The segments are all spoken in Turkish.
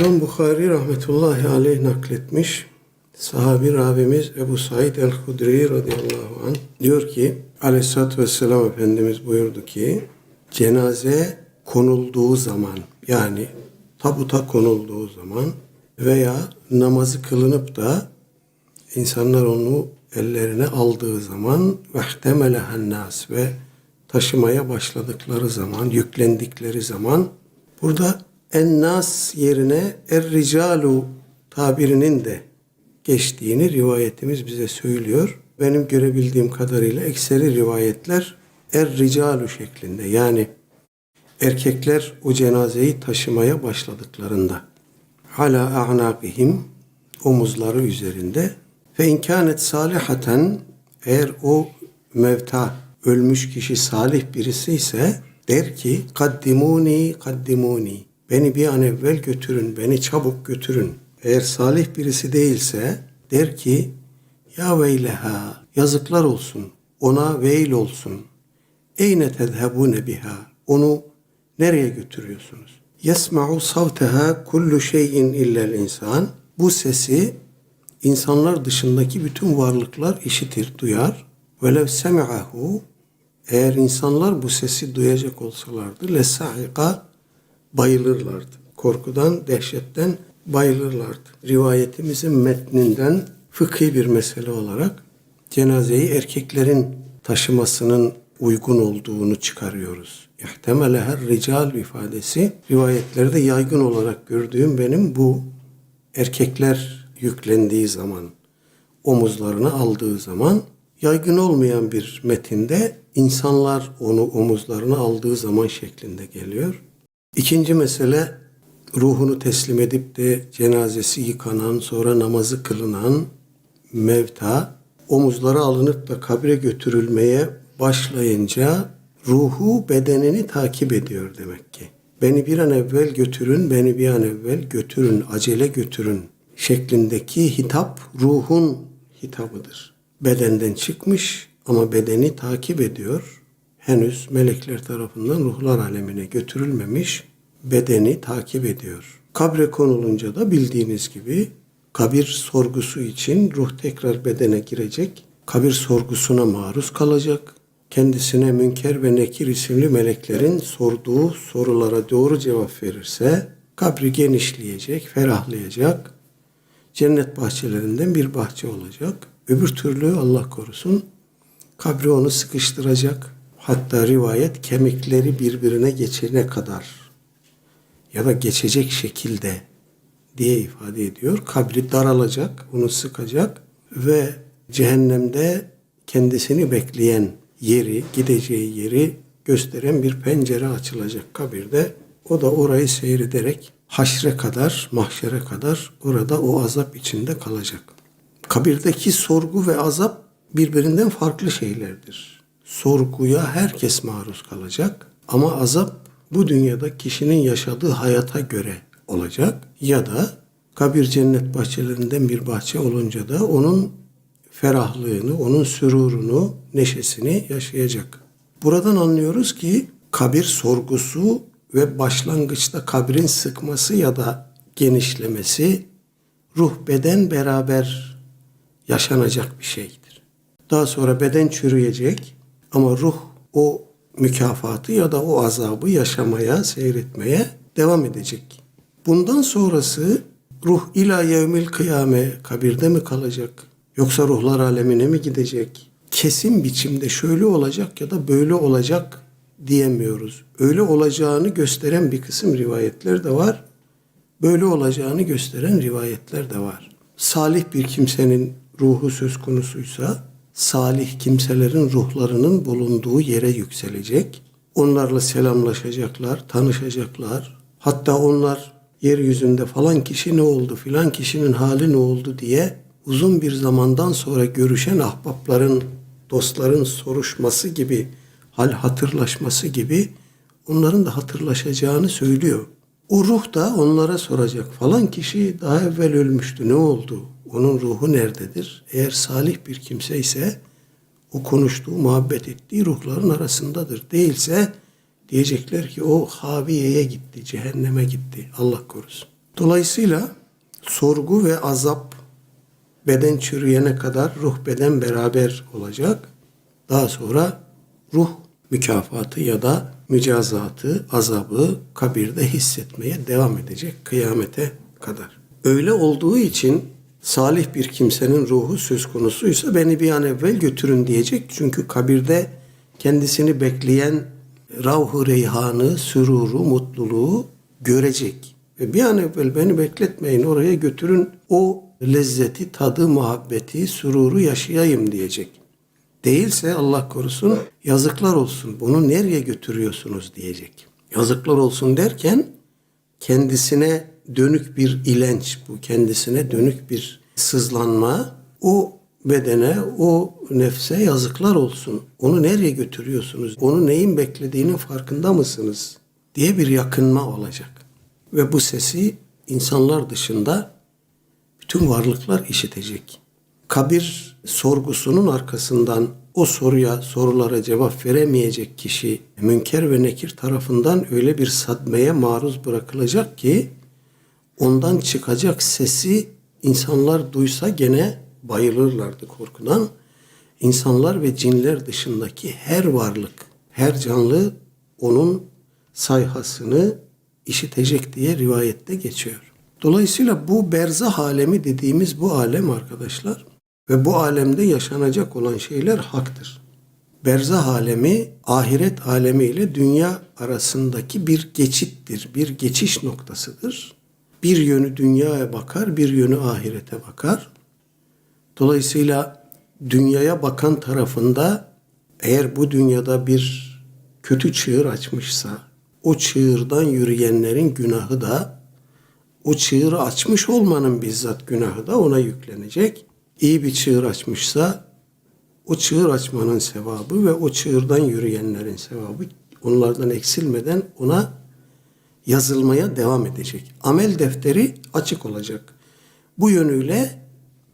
İmam Bukhari rahmetullahi aleyh nakletmiş. Sahabi Rabbimiz Ebu Said el-Hudri radıyallahu anh diyor ki aleyhissalatü vesselam Efendimiz buyurdu ki cenaze konulduğu zaman yani tabuta konulduğu zaman veya namazı kılınıp da insanlar onu ellerine aldığı zaman vehtemelehen nas ve taşımaya başladıkları zaman, yüklendikleri zaman burada ennas yerine er-ricalu tabirinin de geçtiğini rivayetimiz bize söylüyor. Benim görebildiğim kadarıyla ekseri rivayetler er-ricalu şeklinde yani erkekler o cenazeyi taşımaya başladıklarında. Hala a'naqihim omuzları üzerinde. Ve inkânet salihaten eğer o mevta ölmüş kişi salih birisi ise der ki kaddimuni kaddimuni beni bir an evvel götürün beni çabuk götürün. Eğer salih birisi değilse der ki ya veyleha yazıklar olsun ona veil olsun. Eyne tezhebune biha onu nereye götürüyorsunuz? Yesma'u savteha kullu şeyin illel insan. Bu sesi insanlar dışındaki bütün varlıklar işitir, duyar. Velev semi'ahu eğer insanlar bu sesi duyacak olsalardı lesa'ika bayılırlardı. Korkudan, dehşetten bayılırlardı. Rivayetimizin metninden fıkhi bir mesele olarak cenazeyi erkeklerin taşımasının uygun olduğunu çıkarıyoruz. İhtemeleher rical ifadesi rivayetlerde yaygın olarak gördüğüm benim bu erkekler yüklendiği zaman, omuzlarına aldığı zaman yaygın olmayan bir metinde insanlar onu omuzlarına aldığı zaman şeklinde geliyor. İkinci mesele ruhunu teslim edip de cenazesi yıkanan, sonra namazı kılınan mevta omuzlara alınıp da kabre götürülmeye başlayınca ruhu bedenini takip ediyor demek ki. Beni bir an evvel götürün, beni bir an evvel götürün, acele götürün şeklindeki hitap ruhun hitabıdır. Bedenden çıkmış ama bedeni takip ediyor. Henüz melekler tarafından ruhlar alemine götürülmemiş, bedeni takip ediyor. Kabre konulunca da bildiğiniz gibi kabir sorgusu için ruh tekrar bedene girecek. Kabir sorgusuna maruz kalacak. Kendisine Münker ve Nekir isimli meleklerin sorduğu sorulara doğru cevap verirse kabri genişleyecek, ferahlayacak. Cennet bahçelerinden bir bahçe olacak. Öbür türlü Allah korusun kabri onu sıkıştıracak. Hatta rivayet kemikleri birbirine geçene kadar ya da geçecek şekilde diye ifade ediyor. Kabri daralacak, onu sıkacak ve cehennemde kendisini bekleyen yeri, gideceği yeri gösteren bir pencere açılacak kabirde. O da orayı seyrederek haşre kadar, mahşere kadar orada o azap içinde kalacak. Kabirdeki sorgu ve azap birbirinden farklı şeylerdir. Sorguya herkes maruz kalacak ama azap bu dünyada kişinin yaşadığı hayata göre olacak ya da kabir cennet bahçelerinden bir bahçe olunca da onun ferahlığını, onun sürurunu, neşesini yaşayacak. Buradan anlıyoruz ki kabir sorgusu ve başlangıçta kabrin sıkması ya da genişlemesi ruh beden beraber yaşanacak bir şeydir. Daha sonra beden çürüyecek ama ruh o mükafatı ya da o azabı yaşamaya, seyretmeye devam edecek. Bundan sonrası ruh ila yevmil kıyame kabirde mi kalacak? Yoksa ruhlar alemine mi gidecek? Kesin biçimde şöyle olacak ya da böyle olacak diyemiyoruz. Öyle olacağını gösteren bir kısım rivayetler de var. Böyle olacağını gösteren rivayetler de var. Salih bir kimsenin ruhu söz konusuysa salih kimselerin ruhlarının bulunduğu yere yükselecek. Onlarla selamlaşacaklar, tanışacaklar. Hatta onlar yeryüzünde falan kişi ne oldu, filan kişinin hali ne oldu diye uzun bir zamandan sonra görüşen ahbapların, dostların soruşması gibi, hal hatırlaşması gibi onların da hatırlaşacağını söylüyor. O ruh da onlara soracak falan kişi daha evvel ölmüştü ne oldu? Onun ruhu nerededir? Eğer salih bir kimse ise o konuştuğu, muhabbet ettiği ruhların arasındadır. Değilse diyecekler ki o Haviye'ye gitti, cehenneme gitti. Allah korusun. Dolayısıyla sorgu ve azap beden çürüyene kadar ruh beden beraber olacak. Daha sonra ruh mükafatı ya da mücazatı, azabı kabirde hissetmeye devam edecek kıyamete kadar. Öyle olduğu için salih bir kimsenin ruhu söz konusuysa beni bir an evvel götürün diyecek. Çünkü kabirde kendisini bekleyen ravhu reyhanı, süruru, mutluluğu görecek. Ve bir an evvel beni bekletmeyin oraya götürün o lezzeti, tadı, muhabbeti, süruru yaşayayım diyecek. Değilse Allah korusun yazıklar olsun bunu nereye götürüyorsunuz diyecek. Yazıklar olsun derken kendisine dönük bir ilenç bu kendisine dönük bir sızlanma o bedene o nefse yazıklar olsun. Onu nereye götürüyorsunuz? Onu neyin beklediğinin farkında mısınız? diye bir yakınma olacak. Ve bu sesi insanlar dışında bütün varlıklar işitecek. Kabir sorgusunun arkasından o soruya, sorulara cevap veremeyecek kişi münker ve nekir tarafından öyle bir sadmeye maruz bırakılacak ki ondan çıkacak sesi insanlar duysa gene bayılırlardı korkudan. İnsanlar ve cinler dışındaki her varlık, her canlı onun sayhasını işitecek diye rivayette geçiyor. Dolayısıyla bu berzah alemi dediğimiz bu alem arkadaşlar ve bu alemde yaşanacak olan şeyler haktır. Berzah alemi ahiret alemi ile dünya arasındaki bir geçittir, bir geçiş noktasıdır. Bir yönü dünyaya bakar, bir yönü ahirete bakar. Dolayısıyla dünyaya bakan tarafında eğer bu dünyada bir kötü çığır açmışsa o çığırdan yürüyenlerin günahı da o çığırı açmış olmanın bizzat günahı da ona yüklenecek. İyi bir çığır açmışsa o çığır açmanın sevabı ve o çığırdan yürüyenlerin sevabı onlardan eksilmeden ona yazılmaya devam edecek. Amel defteri açık olacak. Bu yönüyle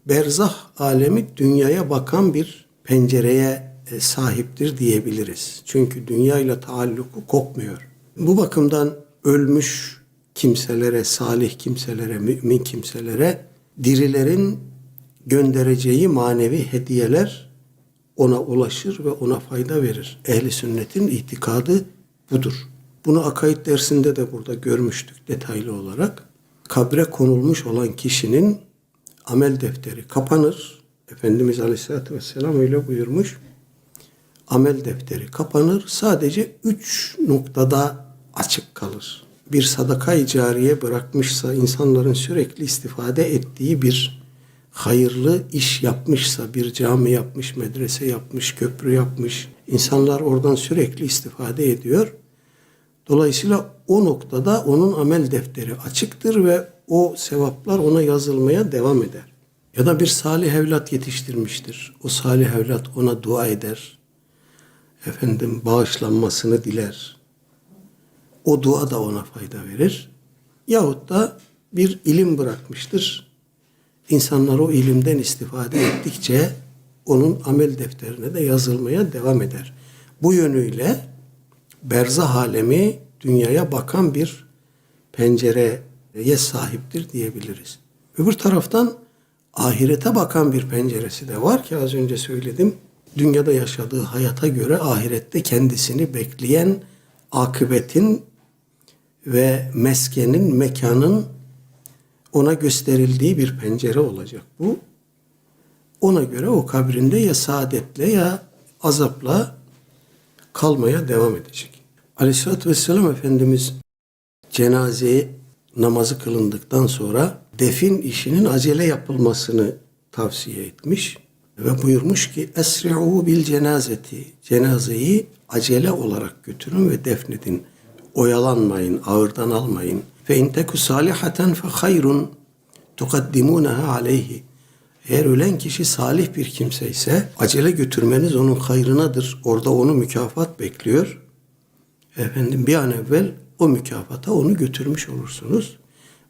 berzah alemi dünyaya bakan bir pencereye e, sahiptir diyebiliriz. Çünkü dünya ile taalluku kopmuyor. Bu bakımdan ölmüş kimselere, salih kimselere, mümin kimselere dirilerin göndereceği manevi hediyeler ona ulaşır ve ona fayda verir. Ehli sünnetin itikadı budur. Bunu akaid dersinde de burada görmüştük detaylı olarak. Kabre konulmuş olan kişinin amel defteri kapanır. Efendimiz Aleyhisselatü Vesselam öyle buyurmuş. Amel defteri kapanır. Sadece üç noktada açık kalır. Bir sadaka cariye bırakmışsa, insanların sürekli istifade ettiği bir hayırlı iş yapmışsa, bir cami yapmış, medrese yapmış, köprü yapmış, insanlar oradan sürekli istifade ediyor. Dolayısıyla o noktada onun amel defteri açıktır ve o sevaplar ona yazılmaya devam eder. Ya da bir salih evlat yetiştirmiştir. O salih evlat ona dua eder. Efendim bağışlanmasını diler. O dua da ona fayda verir. Yahut da bir ilim bırakmıştır. İnsanlar o ilimden istifade ettikçe onun amel defterine de yazılmaya devam eder. Bu yönüyle berzah alemi dünyaya bakan bir pencereye sahiptir diyebiliriz. Öbür taraftan ahirete bakan bir penceresi de var ki az önce söyledim. Dünyada yaşadığı hayata göre ahirette kendisini bekleyen akıbetin ve meskenin, mekanın ona gösterildiği bir pencere olacak bu. Ona göre o kabrinde ya saadetle ya azapla kalmaya devam edecek. Aleyhisselatü Vesselam Efendimiz cenazeye namazı kılındıktan sonra defin işinin acele yapılmasını tavsiye etmiş ve buyurmuş ki esri'u bil cenazeti cenazeyi acele olarak götürün ve defnedin. Oyalanmayın, ağırdan almayın. Fe in teku salihaten fe hayrun tukaddimunaha aleyhi. Eğer ölen kişi salih bir kimse ise acele götürmeniz onun hayrınadır. Orada onu mükafat bekliyor. Efendim bir an evvel o mükafata onu götürmüş olursunuz.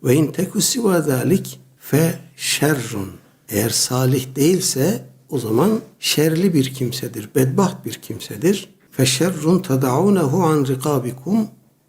Ve in teku zalik fe şerrun. Eğer salih değilse o zaman şerli bir kimsedir, bedbaht bir kimsedir. Fe şerrun tadaunehu an rikabikum.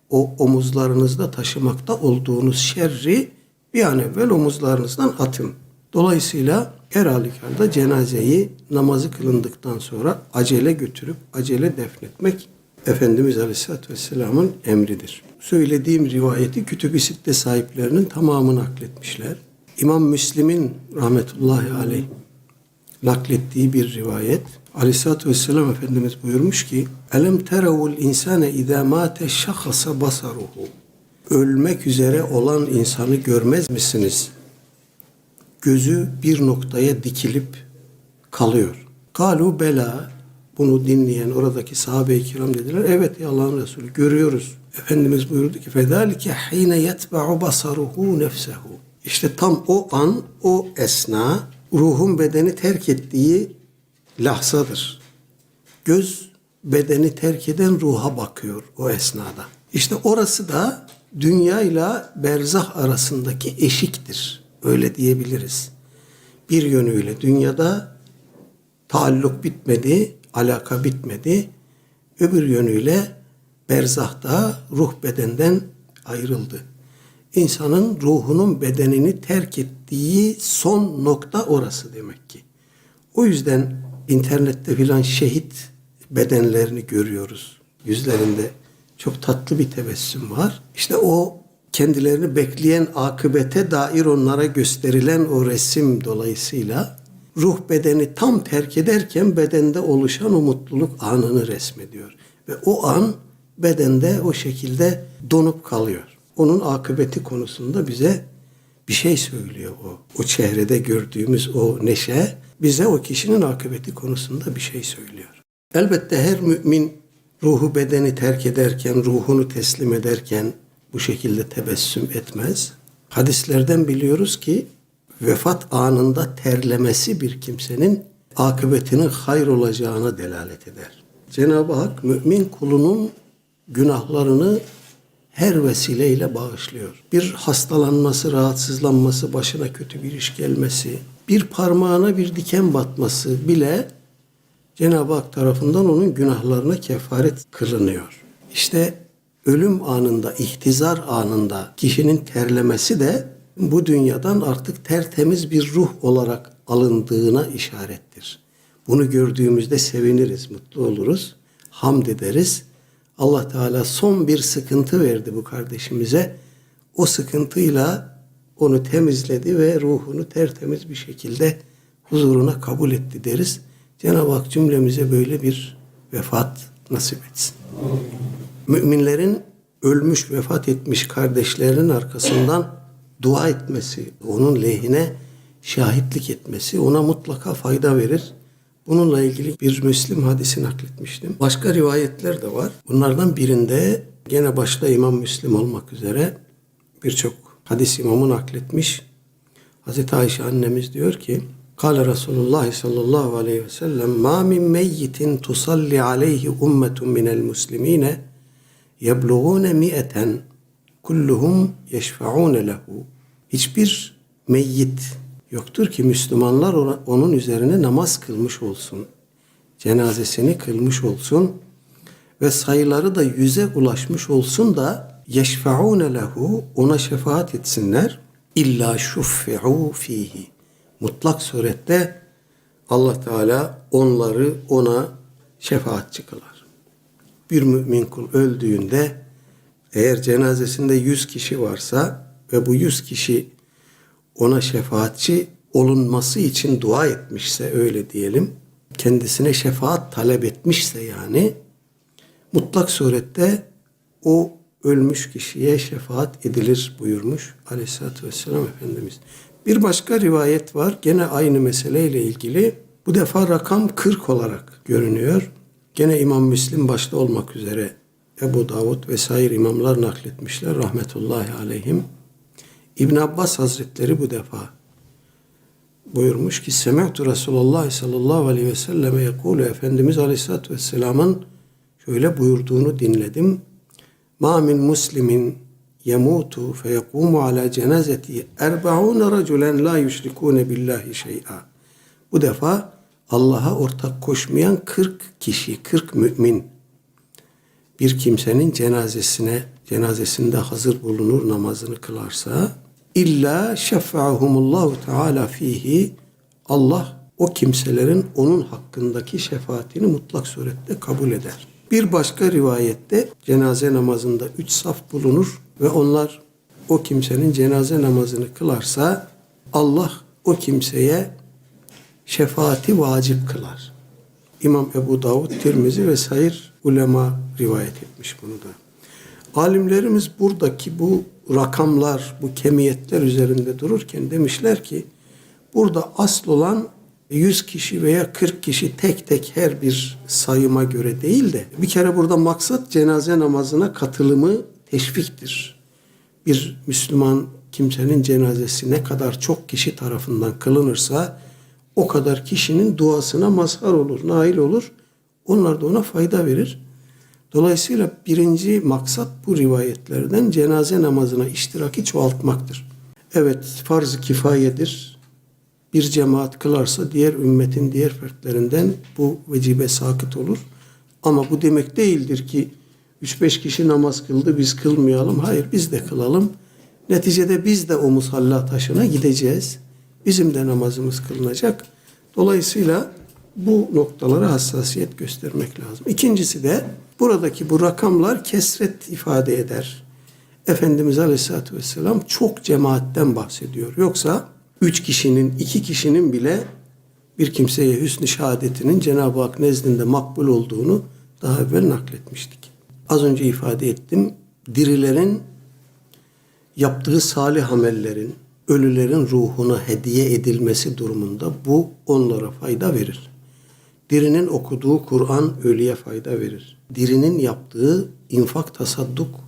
O omuzlarınızda taşımakta olduğunuz şerri bir an evvel omuzlarınızdan atın. Dolayısıyla her halükarda cenazeyi namazı kılındıktan sonra acele götürüp acele defnetmek Efendimiz Aleyhisselatü Vesselam'ın emridir. Söylediğim rivayeti Kütüb-i Sitte sahiplerinin tamamını nakletmişler. İmam Müslim'in rahmetullahi aleyh naklettiği bir rivayet. Aleyhisselatü Vesselam Efendimiz buyurmuş ki Elem terevul insane idâ mâte şahasa basaruhu Ölmek üzere olan insanı görmez misiniz? Gözü bir noktaya dikilip kalıyor. Kalu bela bunu dinleyen oradaki sahabe-i kiram dediler. Evet ey Allah'ın Resulü görüyoruz. Efendimiz buyurdu ki fedalike hine yetba'u basaruhu nefsehu. İşte tam o an, o esna ruhun bedeni terk ettiği lahzadır. Göz bedeni terk eden ruha bakıyor o esnada. İşte orası da dünya ile berzah arasındaki eşiktir. Öyle diyebiliriz. Bir yönüyle dünyada taalluk bitmedi alaka bitmedi. Öbür yönüyle berzahta ruh bedenden ayrıldı. İnsanın ruhunun bedenini terk ettiği son nokta orası demek ki. O yüzden internette filan şehit bedenlerini görüyoruz. Yüzlerinde çok tatlı bir tebessüm var. İşte o kendilerini bekleyen akıbete dair onlara gösterilen o resim dolayısıyla ruh bedeni tam terk ederken bedende oluşan o mutluluk anını resmediyor. Ve o an bedende o şekilde donup kalıyor. Onun akıbeti konusunda bize bir şey söylüyor o. O çehrede gördüğümüz o neşe bize o kişinin akıbeti konusunda bir şey söylüyor. Elbette her mümin ruhu bedeni terk ederken, ruhunu teslim ederken bu şekilde tebessüm etmez. Hadislerden biliyoruz ki vefat anında terlemesi bir kimsenin akıbetinin hayır olacağına delalet eder. Cenab-ı Hak mümin kulunun günahlarını her vesileyle bağışlıyor. Bir hastalanması, rahatsızlanması, başına kötü bir iş gelmesi, bir parmağına bir diken batması bile Cenab-ı Hak tarafından onun günahlarına kefaret kılınıyor. İşte ölüm anında, ihtizar anında kişinin terlemesi de bu dünyadan artık tertemiz bir ruh olarak alındığına işarettir. Bunu gördüğümüzde seviniriz, mutlu oluruz, hamd ederiz. Allah Teala son bir sıkıntı verdi bu kardeşimize. O sıkıntıyla onu temizledi ve ruhunu tertemiz bir şekilde huzuruna kabul etti deriz. Cenab-ı Hak cümlemize böyle bir vefat nasip etsin. Müminlerin ölmüş, vefat etmiş kardeşlerinin arkasından dua etmesi, onun lehine şahitlik etmesi ona mutlaka fayda verir. Bununla ilgili bir Müslim hadisi nakletmiştim. Başka rivayetler de var. Bunlardan birinde gene başta İmam Müslim olmak üzere birçok hadis imamı nakletmiş. Hazreti Ayşe annemiz diyor ki Kale Resulullah sallallahu aleyhi ve sellem ma min meyyitin tusalli aleyhi ummetun minel muslimine yebluğune mi'eten kulluhum yeşfa'une lehu. Hiçbir meyyit yoktur ki Müslümanlar onun üzerine namaz kılmış olsun. Cenazesini kılmış olsun ve sayıları da yüze ulaşmış olsun da yeşfa'une lehu ona şefaat etsinler. İlla şuffi'u fihi. Mutlak surette Allah Teala onları ona şefaatçi kılar. Bir mümin kul öldüğünde eğer cenazesinde yüz kişi varsa ve bu yüz kişi ona şefaatçi olunması için dua etmişse öyle diyelim, kendisine şefaat talep etmişse yani mutlak surette o ölmüş kişiye şefaat edilir buyurmuş Aleyhisselatü Vesselam Efendimiz. Bir başka rivayet var gene aynı meseleyle ilgili. Bu defa rakam 40 olarak görünüyor. Gene İmam Müslim başta olmak üzere Ebu Davud vesaire imamlar nakletmişler rahmetullahi aleyhim. İbn Abbas Hazretleri bu defa buyurmuş ki Semi'tu Resulullah sallallahu aleyhi ve selleme yekulu Efendimiz aleyhissalatü vesselamın şöyle buyurduğunu dinledim. Ma min muslimin yemutu fe yekumu ala cenazeti erbaun raculen la yüşrikune billahi şey'a. Bu defa Allah'a ortak koşmayan 40 kişi, 40 mümin bir kimsenin cenazesine cenazesinde hazır bulunur namazını kılarsa illa şefa'ahumullahu teala fihi Allah o kimselerin onun hakkındaki şefaatini mutlak surette kabul eder. Bir başka rivayette cenaze namazında üç saf bulunur ve onlar o kimsenin cenaze namazını kılarsa Allah o kimseye şefaati vacip kılar. İmam Ebu Davud, Tirmizi ve sayır ulema rivayet etmiş bunu da. Alimlerimiz buradaki bu rakamlar, bu kemiyetler üzerinde dururken demişler ki burada asıl olan 100 kişi veya 40 kişi tek tek her bir sayıma göre değil de bir kere burada maksat cenaze namazına katılımı teşviktir. Bir Müslüman kimsenin cenazesi ne kadar çok kişi tarafından kılınırsa o kadar kişinin duasına mazhar olur, nail olur. Onlar da ona fayda verir. Dolayısıyla birinci maksat bu rivayetlerden cenaze namazına iştiraki çoğaltmaktır. Evet farz-ı kifayedir. Bir cemaat kılarsa diğer ümmetin diğer fertlerinden bu vecibe sakıt olur. Ama bu demek değildir ki 3-5 kişi namaz kıldı biz kılmayalım. Hayır biz de kılalım. Neticede biz de o musalla taşına gideceğiz. Bizim de namazımız kılınacak. Dolayısıyla bu noktalara hassasiyet göstermek lazım. İkincisi de buradaki bu rakamlar kesret ifade eder. Efendimiz Aleyhisselatü Vesselam çok cemaatten bahsediyor. Yoksa üç kişinin, iki kişinin bile bir kimseye hüsnü şehadetinin Cenab-ı Hak nezdinde makbul olduğunu daha evvel nakletmiştik. Az önce ifade ettim. Dirilerin yaptığı salih amellerin ölülerin ruhuna hediye edilmesi durumunda bu onlara fayda verir. Dirinin okuduğu Kur'an ölüye fayda verir. Dirinin yaptığı infak tasadduk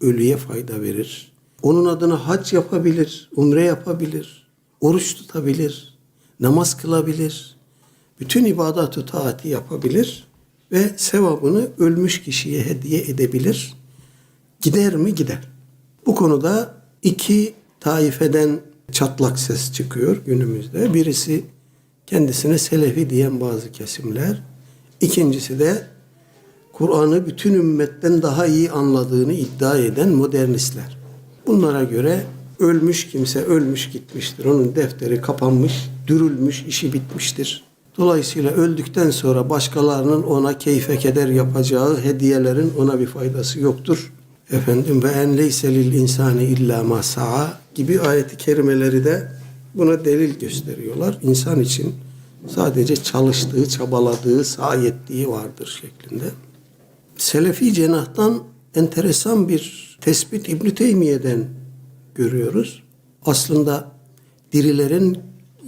ölüye fayda verir. Onun adına hac yapabilir, umre yapabilir, oruç tutabilir, namaz kılabilir. Bütün ibadat-ı taati yapabilir ve sevabını ölmüş kişiye hediye edebilir. Gider mi? Gider. Bu konuda iki taifeden çatlak ses çıkıyor günümüzde. Birisi kendisine Selefi diyen bazı kesimler. İkincisi de Kur'an'ı bütün ümmetten daha iyi anladığını iddia eden modernistler. Bunlara göre ölmüş kimse ölmüş gitmiştir. Onun defteri kapanmış, dürülmüş, işi bitmiştir. Dolayısıyla öldükten sonra başkalarının ona keyfe keder yapacağı hediyelerin ona bir faydası yoktur. Efendim ve en leyse lil insani illa ma sa'a gibi ayeti kerimeleri de buna delil gösteriyorlar. İnsan için sadece çalıştığı, çabaladığı, sahi ettiği vardır şeklinde. Selefi cenahtan enteresan bir tespit İbn Teymiye'den görüyoruz. Aslında dirilerin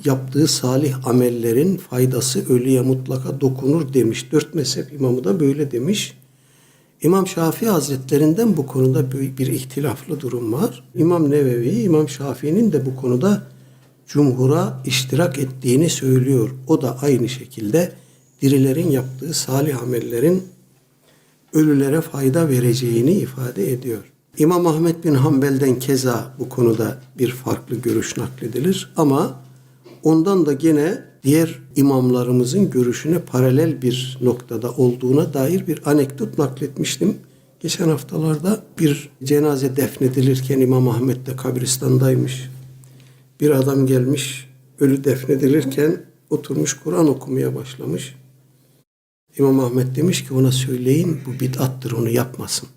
yaptığı salih amellerin faydası ölüye mutlaka dokunur demiş. Dört mezhep imamı da böyle demiş. İmam Şafii Hazretlerinden bu konuda bir ihtilaflı durum var. İmam Nevevi, İmam Şafii'nin de bu konuda cumhura iştirak ettiğini söylüyor. O da aynı şekilde dirilerin yaptığı salih amellerin ölülere fayda vereceğini ifade ediyor. İmam Ahmet bin Hanbel'den keza bu konuda bir farklı görüş nakledilir ama ondan da gene diğer imamlarımızın görüşüne paralel bir noktada olduğuna dair bir anekdot nakletmiştim. Geçen haftalarda bir cenaze defnedilirken İmam Ahmet de kabristandaymış. Bir adam gelmiş ölü defnedilirken oturmuş Kur'an okumaya başlamış. İmam Ahmet demiş ki ona söyleyin bu bid'attır onu yapmasın.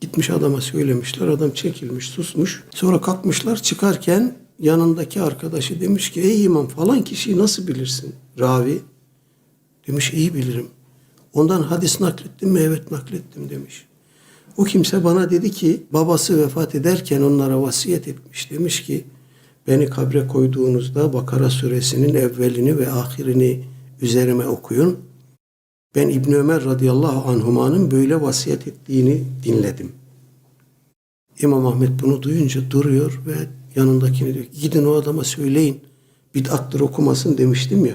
Gitmiş adama söylemişler adam çekilmiş susmuş. Sonra kalkmışlar çıkarken yanındaki arkadaşı demiş ki ey imam falan kişiyi nasıl bilirsin? Ravi. Demiş iyi bilirim. Ondan hadis naklettim mi? Evet naklettim demiş. O kimse bana dedi ki babası vefat ederken onlara vasiyet etmiş. Demiş ki beni kabre koyduğunuzda Bakara suresinin evvelini ve ahirini üzerime okuyun. Ben İbn Ömer radıyallahu anhumanın böyle vasiyet ettiğini dinledim. İmam Ahmet bunu duyunca duruyor ve yanındakine diyor gidin o adama söyleyin bid'attır okumasın demiştim ya.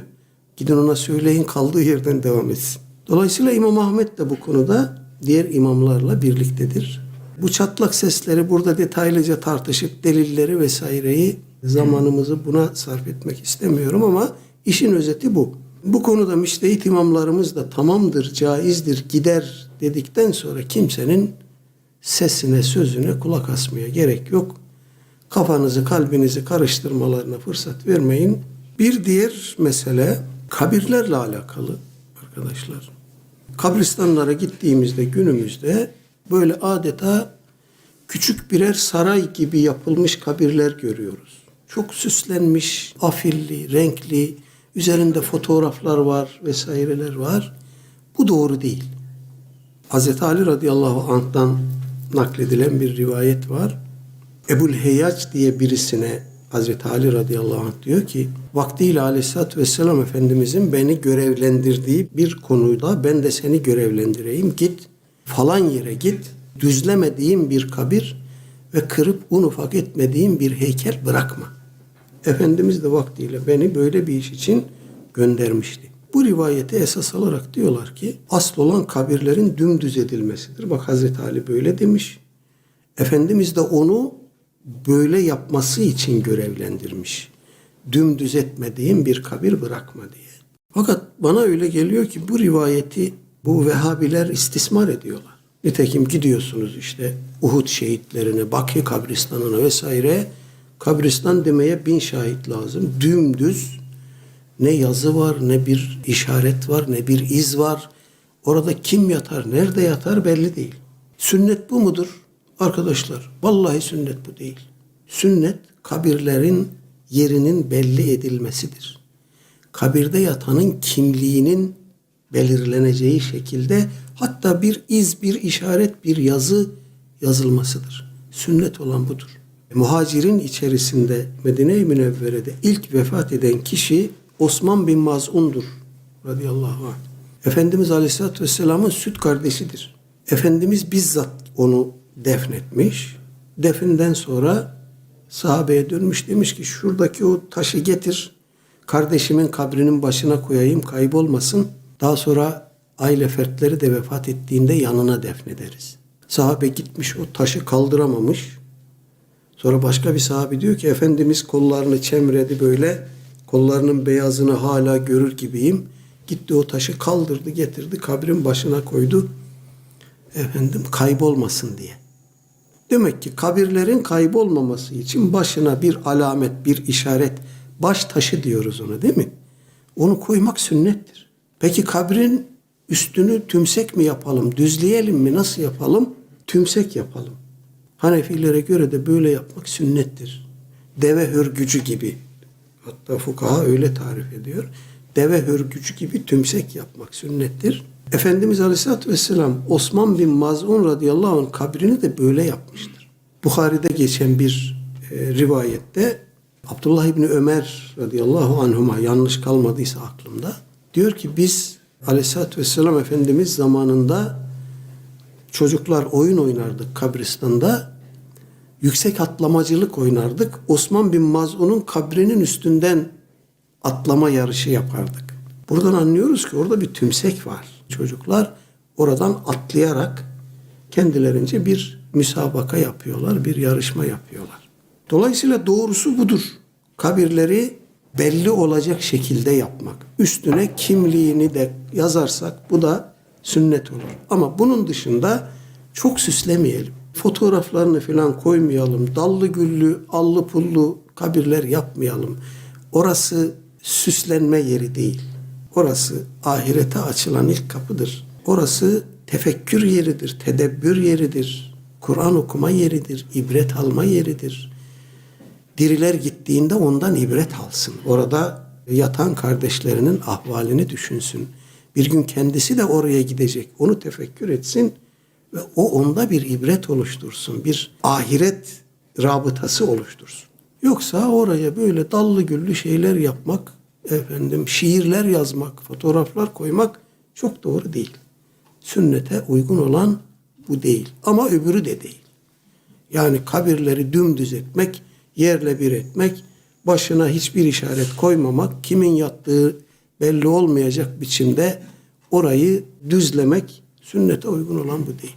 Gidin ona söyleyin kaldığı yerden devam etsin. Dolayısıyla İmam Ahmet de bu konuda diğer imamlarla birliktedir. Bu çatlak sesleri burada detaylıca tartışıp delilleri vesaireyi zamanımızı buna sarf etmek istemiyorum ama işin özeti bu. Bu konuda müştehit imamlarımız da tamamdır, caizdir, gider dedikten sonra kimsenin sesine, sözüne kulak asmaya gerek yok. kafanızı kalbinizi karıştırmalarına fırsat vermeyin. Bir diğer mesele kabirlerle alakalı arkadaşlar. Kabristanlara gittiğimizde günümüzde böyle adeta küçük birer saray gibi yapılmış kabirler görüyoruz. Çok süslenmiş, afilli, renkli, üzerinde fotoğraflar var vesaireler var. Bu doğru değil. Hz. Ali radıyallahu anh'tan nakledilen bir rivayet var. Ebul Heyyac diye birisine Hazreti Ali radıyallahu anh diyor ki vaktiyle aleyhissalatü vesselam Efendimizin beni görevlendirdiği bir konuda ben de seni görevlendireyim. Git falan yere git düzlemediğim bir kabir ve kırıp un ufak etmediğim bir heykel bırakma. Efendimiz de vaktiyle beni böyle bir iş için göndermişti. Bu rivayeti esas alarak diyorlar ki asıl olan kabirlerin dümdüz edilmesidir. Bak Hazreti Ali böyle demiş. Efendimiz de onu böyle yapması için görevlendirmiş. Dümdüz etmediğim bir kabir bırakma diye. Fakat bana öyle geliyor ki bu rivayeti bu Vehhabiler istismar ediyorlar. Nitekim gidiyorsunuz işte Uhud şehitlerine, Bakı kabristanına vesaire. Kabristan demeye bin şahit lazım. Dümdüz ne yazı var, ne bir işaret var, ne bir iz var. Orada kim yatar, nerede yatar belli değil. Sünnet bu mudur? Arkadaşlar, vallahi sünnet bu değil. Sünnet kabirlerin yerinin belli edilmesidir. Kabirde yatanın kimliğinin belirleneceği şekilde hatta bir iz, bir işaret, bir yazı yazılmasıdır. Sünnet olan budur. Muhacirin içerisinde Medine-i Münevvere'de ilk vefat eden kişi Osman bin Maz'undur radıyallahu anh. Efendimiz Aleyhisselatü Vesselam'ın süt kardeşidir. Efendimiz bizzat onu defnetmiş. Definden sonra sahabeye dönmüş demiş ki şuradaki o taşı getir kardeşimin kabrinin başına koyayım kaybolmasın. Daha sonra aile fertleri de vefat ettiğinde yanına defnederiz. Sahabe gitmiş o taşı kaldıramamış. Sonra başka bir sahabe diyor ki Efendimiz kollarını çemredi böyle kollarının beyazını hala görür gibiyim. Gitti o taşı kaldırdı getirdi kabrin başına koydu. Efendim kaybolmasın diye. Demek ki kabirlerin kaybolmaması için başına bir alamet, bir işaret, baş taşı diyoruz ona değil mi? Onu koymak sünnettir. Peki kabrin üstünü tümsek mi yapalım, düzleyelim mi, nasıl yapalım? Tümsek yapalım. Hanefilere göre de böyle yapmak sünnettir. Deve hörgücü gibi. Hatta fukaha öyle tarif ediyor. Deve hörgücü gibi tümsek yapmak sünnettir. Efendimiz Aleyhisselatü Vesselam Osman bin Maz'un radıyallahu anh kabrini de böyle yapmıştır. Bukhari'de geçen bir e, rivayette Abdullah İbni Ömer radıyallahu anhuma yanlış kalmadıysa aklımda diyor ki biz Aleyhisselatü Vesselam Efendimiz zamanında çocuklar oyun oynardık kabristanda. Yüksek atlamacılık oynardık. Osman bin Maz'un'un kabrinin üstünden atlama yarışı yapardık. Buradan anlıyoruz ki orada bir tümsek var. Çocuklar oradan atlayarak kendilerince bir müsabaka yapıyorlar, bir yarışma yapıyorlar. Dolayısıyla doğrusu budur. Kabirleri belli olacak şekilde yapmak. Üstüne kimliğini de yazarsak bu da sünnet olur. Ama bunun dışında çok süslemeyelim. Fotoğraflarını falan koymayalım. Dallı güllü, allı pullu kabirler yapmayalım. Orası süslenme yeri değil. Orası ahirete açılan ilk kapıdır. Orası tefekkür yeridir, tedebbür yeridir. Kur'an okuma yeridir, ibret alma yeridir. Diriler gittiğinde ondan ibret alsın. Orada yatan kardeşlerinin ahvalini düşünsün. Bir gün kendisi de oraya gidecek. Onu tefekkür etsin ve o onda bir ibret oluştursun. Bir ahiret rabıtası oluştursun. Yoksa oraya böyle dallı güllü şeyler yapmak, efendim şiirler yazmak, fotoğraflar koymak çok doğru değil. Sünnete uygun olan bu değil. Ama öbürü de değil. Yani kabirleri dümdüz etmek, yerle bir etmek, başına hiçbir işaret koymamak, kimin yattığı belli olmayacak biçimde orayı düzlemek sünnete uygun olan bu değil.